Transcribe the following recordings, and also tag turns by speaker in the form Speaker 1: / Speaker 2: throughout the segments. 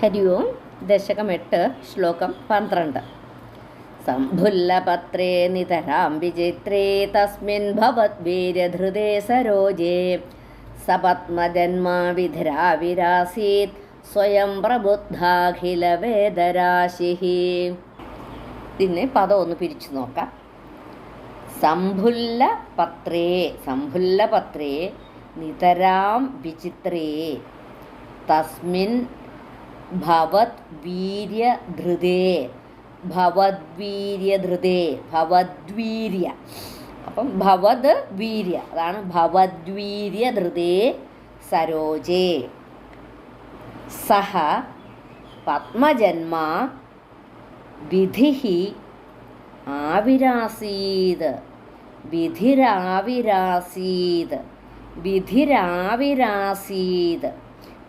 Speaker 1: ഹരി ഓം ദശകം എട്ട് ശ്ലോകം പന്ത്രണ്ട്. സംഭുല്ലപത്രേ നിതരാം വിചിത്രേ തസ്മിൻ ഭവദ്വീര്യധൃതേ സരോജേ. സപത്മജന്മാ വിധിരാവിരാസീത് സ്വയം പ്രബുദ്ധാഖില വേദരാശി. ഇതിനെ പദം ഒന്ന് പിരിച്ചു നോക്കാം. സംഭുല്ല പത്രേ സംഭുല്ല പത്രേ നിതരാം വിചിത്രേ തസ്മിൻ ഭവത് വീര്യധൃതേ ഭവദ്വീര്യധൃതേ ഭവദ്വീര്യ അപ്പം ഭവത് വീര്യ. അതാണ് ഭവദ്വീര്യധൃതേ സരോജേ. സഹ പത്മജന്മ വിധി ആവിരാസീത്. വിധിരാവിരാസീത്. വിധിരാവിരാസീത്.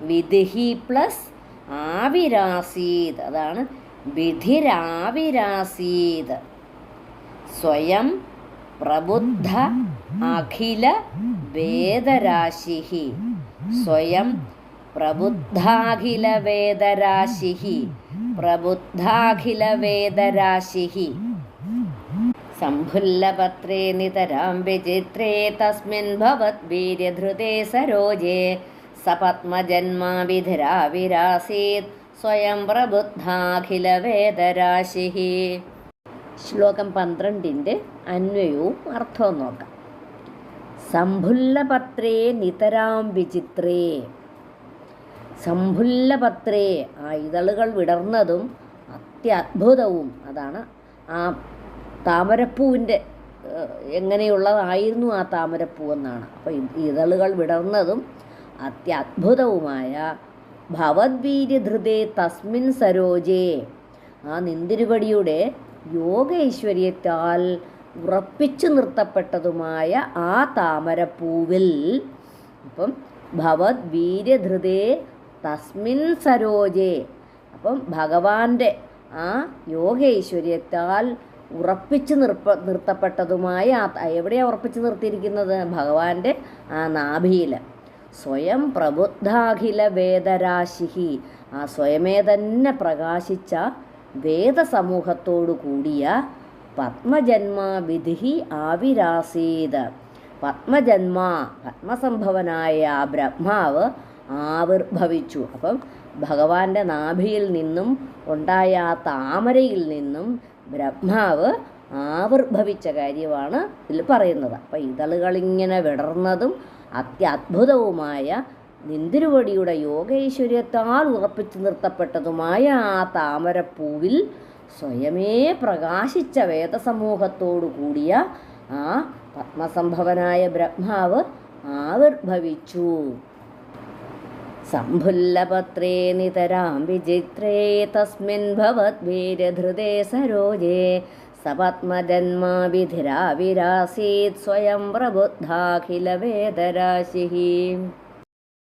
Speaker 1: വിധി പ്ലസ് ആവിരാസീത്. അതാണ് വിധിരാവിരാസീത്. സ്വയം പ്രബുദ്ധ അഖില വേദരാശി സ്വയം പ്രബുദ്ധാഖില വേദരാശി പ്രബുദ്ധാഖില വേദരാശി സംഭുല്ലപത്രേ നിതരാം വിചിത്രേ തസ്മിൻ ഭവദ്വീര്യധൃതേ സരോജേ. സപത്മജന്മാ വിധിരാവിരാസീത് സ്വയം പ്രബുദ്ധാഖിലവേദരാശി. ശ്ലോകം പന്ത്രണ്ടിന്റെ അന്വയവും അർത്ഥവും നോക്കാം. സംഭുല്ലപത്രേ നിതരാം വിചിത്രേ. സംഭുല്ലപത്രേ ആ ഇതളുകൾ വിടർന്നതും അത്യത്ഭുതവും അതാണ് ആ താമരപ്പൂവിന്റെ എങ്ങനെയുള്ളതായിരുന്നു ആ താമരപ്പൂ എന്നാണ്. അപ്പോൾ ഇതളുകൾ വിടർന്നതും അത്യത്ഭുതവുമായ ഭവദ്വീര്യധൃതേ തസ്മിൻ സരോജേ. ആ നിന്തിരുപടിയുടെ യോഗൈശ്വര്യത്താൽ ഉറപ്പിച്ചു നിർത്തപ്പെട്ടതുമായ ആ താമരപ്പൂവിൽ അപ്പം ഭവത് വീര്യധൃതേ തസ്മിൻ സരോജേ. അപ്പം ഭഗവാന്റെ ആ യോഗൈശ്വര്യത്താൽ ഉറപ്പിച്ചു നിർപ്പ നിർത്തപ്പെട്ടതുമായ എവിടെയാണ് ഉറപ്പിച്ചു നിർത്തിയിരിക്കുന്നത്? ഭഗവാന്റെ ആ നാഭിയിൽ സ്വയം പ്രബുദ്ധാഖില വേദരാശിഹി ആ സ്വയമേ തന്നെ പ്രകാശിച്ച വേദസമൂഹത്തോടു കൂടിയ പത്മജന്മാവിധി ആവിരാസീത്. പത്മജന്മ പത്മസംഭവനായ ബ്രഹ്മാവ് ആവിർഭവിച്ചു. അപ്പം ഭഗവാന്റെ നാഭിയിൽ നിന്നും ഉണ്ടായ ആ താമരയിൽ നിന്നും ബ്രഹ്മാവ് ആവിർഭവിച്ച കാര്യമാണ് ഇതിൽ പറയുന്നത്. അപ്പം ഇതളുകളിങ്ങനെ വിടർന്നതും അത്യത്ഭുതവുമായ നിന്തിരുവടിയുടെ യോഗൈശ്വര്യത്താൽ ഉറപ്പിച്ചു നിർത്തപ്പെട്ടതുമായ ആ താമരപ്പൂവിൽ സ്വയമേ പ്രകാശിച്ച വേദസമൂഹത്തോടു കൂടിയ ആ പത്മസംഭവനായ ബ്രഹ്മാവ് ആവിർഭവിച്ചു. സംഭുല്ലപത്രേ നിതരാം വിചിത്രേ തസ്മിൻ ഭവദ്വീരധൃതേ സരോജേ സപത്മജന്മാ വിധിരാവിരാസീത് സ്വയം പ്രബുദ്ധാഖില വേദരാശി